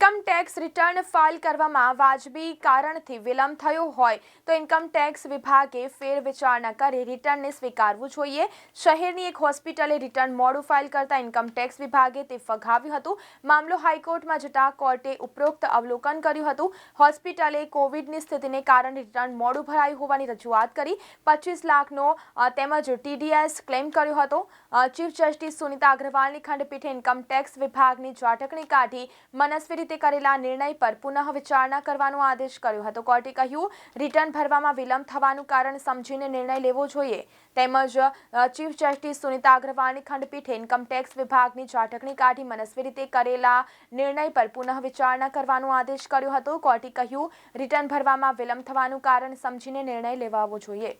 Income tax return file કરવામાં વાજબી કારણથી વિલંબ થયો હોય તો ઇન્કમ ટેક્સ વિભાગે ફેરવિચારણા કરી રિટર્નને સ્વીકારવું જોઈએ. શહેરની એક હોસ્પિટલે રિટર્ન મોડું ફાઇલ કરતા ઇન્કમ ટેક્સ વિભાગે તે ફગાવ્યું હતું. મામલો હાઈકોર્ટમાં જતા કોર્ટે ઉપરોક્ત અવલોકન કર્યું હતું. હોસ્પિટલે કોવિડની સ્થિતિને કારણે રિટર્ન મોડું ભરાયું હોવાની રજૂઆત કરી. પચીસ લાખનો તેમજ ટીડીએસ ક્લેમ કર્યો હતો. ચીફ જસ્ટિસ સુનિતા અગ્રવાલની ખંડપીઠે ઇન્કમ ટેક્સ વિભાગની ઝાટકણી કાઢી મનસ્વી રીતે કરેલા નિર્ણય પર પુનઃ વિચારણા કરવાનો આદેશ કર્યો હતો. કોર્ટે કહ્યું, રિટર્ન ભરવામાં વિલંબ થવાનું કારણ સમજીને નિર્ણય લેવો જોઈએ. તેમજ ચીફ જસ્ટિસ સુનિતા અગ્રવાલની ખંડપીઠે ઇન્કમટેક્સ વિભાગની ઝાટકણી કાઢી મનસ્વી રીતે કરેલા નિર્ણય પર પુનઃ વિચારણા કરવાનો આદેશ કર્યો હતો. કોર્ટે કહ્યું, રિટર્ન ભરવામાં વિલંબ થવાનું કારણ સમજીને નિર્ણય લેવાવો જોઈએ.